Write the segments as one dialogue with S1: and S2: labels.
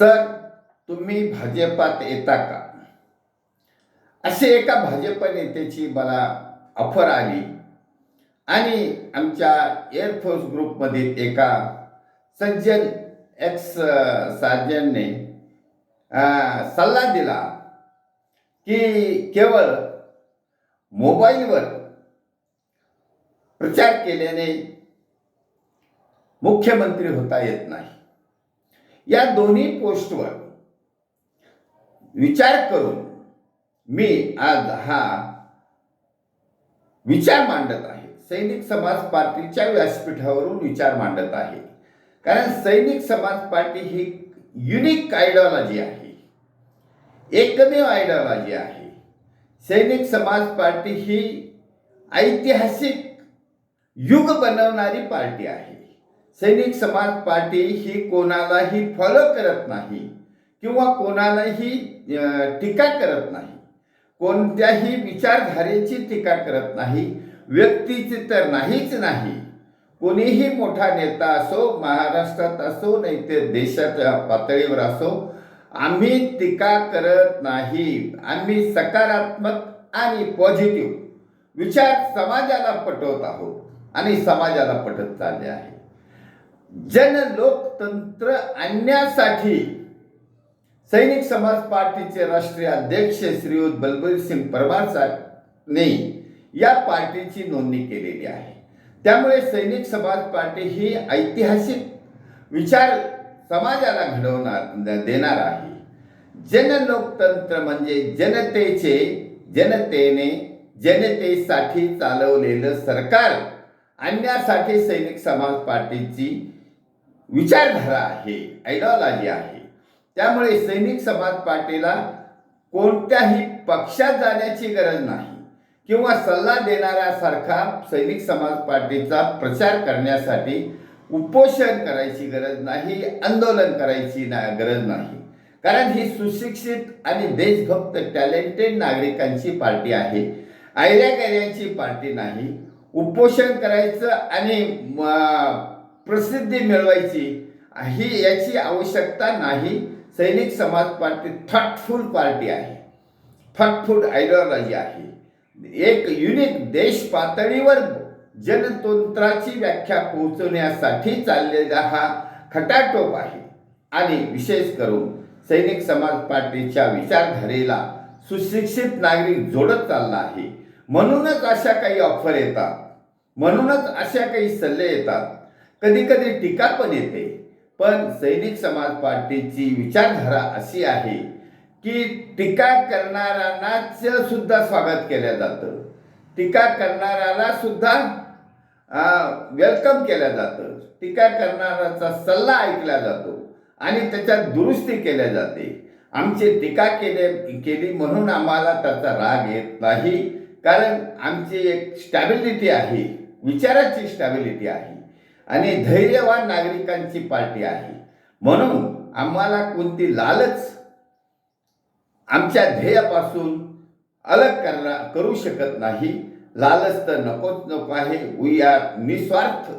S1: Sir तुम्ही भाजपात येता का? असे एका भाजप नेत्याची मला ऑफर आली आणि आमच्या एअरफोर्स ग्रुपमधील एका सज्जन एक्स सार्जनने सल्ला दिला की केवळ मोबाईलवर प्रचार केल्याने मुख्यमंत्री होता येत नाही. या दोन्ही पोस्टवर विचार करून मी आज हा विचार मांडत आहे. सैनिक समाज पार्टीच्या व्यासपीठावरून विचार मांडत आहे. कारण सैनिक समाज पार्टी ही युनिक आयडिओलॉजी आहे. एकमेव आयडिओलॉजी आहे. सैनिक समाज पार्टी ही ऐतिहासिक युग बनवणारी पार्टी आहे. सैनिक समाज पार्टी ही कोणालाही फॉलो करत नाही किंवा कोणालाही टीका करत नाही. कोणत्याही विचारधारेची टीका करत नाही. व्यक्तीची तर नाहीच नाही. कोणीही मोठा नेता असो महाराष्ट्रात असो नाही ते देशाच्या पातळीवर असो आम्ही टीका करत नाही. आम्ही सकारात्मक आणि पॉझिटिव्ह विचार समाजाला पटवत आहोत आणि समाजाला पटत चालले आहे. जन लोकतंत्र आणण्यासाठी सैनिक समाज पार्टीचे राष्ट्रीय अध्यक्ष श्रीयुत बलबीर सिंग परमार साहेबांनी या पार्टीची नोंदणी केलेली आहे. त्यामुळे सैनिक समाज पार्टी ही ऐतिहासिक विचार समाजाला घडवणार देणार आहे. जनलोकतंत्र म्हणजे जनतेचे जनतेने जनतेसाठी चालवलेलं सरकार आणण्यासाठी सैनिक समाज पार्टीची विचारधारा आहे आयडिओलॉजी आहे. त्यामुळे सैनिक समाज पार्टीला कोणत्याही पक्षात जाण्याची गरज नाही किंवा सल्ला देणाऱ्यासारखा सैनिक समाज पार्टीचा प्रचार करण्यासाठी उपोषण करायची गरज नाही आंदोलन करायची ना गरज नाही. कारण ही सुशिक्षित आणि देशभक्त टॅलेंटेड नागरिकांची पार्टी आहे. आयऱ्याकऱ्यांची पार्टी नाही. उपोषण करायचं आणि प्रसिद्धी मिळवायची. ही याची आवश्यकता नाही. Sainik Samaj party thoughtful party आहे. थॉटफुल आयडिओलॉजी आहे. एक युनिक देश पातळीवर जनतंत्राची व्याख्या पोहोचवण्यासाठी चाललेला हा खटाटोप आहे. आणि विशेष करून सैनिक समाज पार्टीच्या विचारधारेला सुशिक्षित नागरिक जोडत चालला आहे. म्हणूनच अशा काही ऑफर येतात. म्हणूनच अशा काही सल्ले येतात. कधी कधी टीका पण येते. पण सैनिक समाज पार्टीची विचारधारा अशी आहे की टीका करणाऱ्यांनाच सुद्धा स्वागत केलं जातं. टीका करणाऱ्याला सुद्धा वेलकम केलं जातं. टीका करणाऱ्याचा सल्ला ऐकला जातो आणि त्याच्यात दुरुस्ती केल्या जाते. आमची टीका केले केली म्हणून आम्हाला त्याचा राग येत नाही. कारण आमची एक स्टॅबिलिटी आहे विचाराची स्टॅबिलिटी आहे. आणि धैर्यवान नागरिकांची पार्टी आहे. म्हणून आम्हाला कोणती लालच आमच्या ध्येयापासून अलग करणार करू शकत नाही. लालच तर नकोच नको आहे. उया निस्वार्थ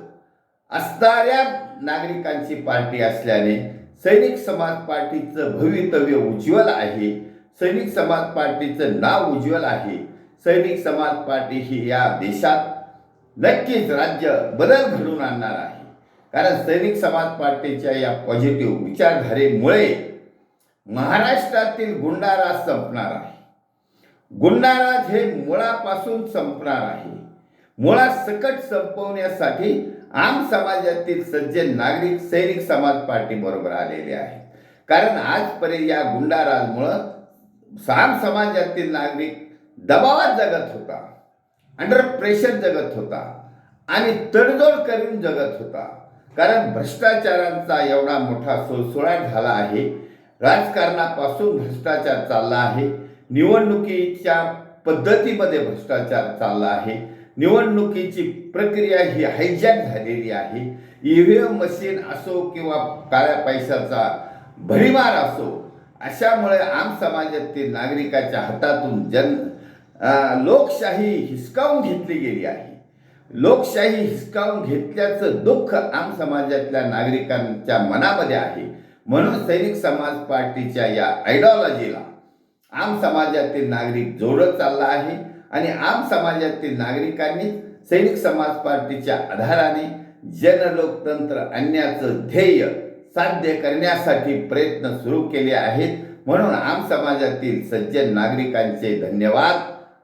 S1: असणाऱ्या नागरिकांची पार्टी असल्याने सैनिक समाज पार्टीचं भवितव्य उज्ज्वल आहे. सैनिक समाज पार्टीचं नाव उज्ज्वल आहे. सैनिक समाज पार्टी ही या देशात नक्कीच राज्य बदल घडून आणणार आहे. कारण सैनिक समाज पार्टीच्या या पॉझिटिव्ह विचारधारेमुळे महाराष्ट्रातील गुंडाराज संपणार आहे. गुंडाराज हे मुळापासून संपणार आहे. मुळात सकट संपवण्यासाठी आम समाजातील सज्जन नागरिक सैनिक समाज पार्टी बरोबर आलेले आहेत. कारण आजपर्यंत या गुंडाराजमुळं साम समाजातील नागरिक दबावात जगत होता. अंडर प्रेशर जगत होता. आणि तडजोड करून जगत होता. कारण भ्रष्टाचारांचा एवढा मोठा सोळसोळा झाला आहे. राजकारणापासून भ्रष्टाचार चालला आहे. निवडणुकीच्या पद्धतीमध्ये भ्रष्टाचार चालला आहे. निवडणुकीची प्रक्रिया ही हायजॅक झालेली आहे. ईव्हीएम मशीन असो किंवा काळ्या पैशाचा भडीमार असो अशामुळे आम समाजातील नागरिकाच्या हातातून जन लोकशाही हिसकावून घेतली गेली आहे. लोकशाही हिसकावून घेतल्याचं दुःख आम समाजातल्या नागरिकांच्या मनामध्ये आहे. म्हणून सैनिक समाज पार्टीच्या या आयडिओलॉजीला आम समाजातील नागरिक जोडत चालला आहे आणि आम समाजातील नागरिकांनी सैनिक समाज पार्टीच्या आधाराने जनलोकतंत्र आणण्याचं ध्येय साध्य करण्यासाठी प्रयत्न सुरू केले आहेत. म्हणून आम समाजातील सज्जन नागरिकांचे धन्यवाद.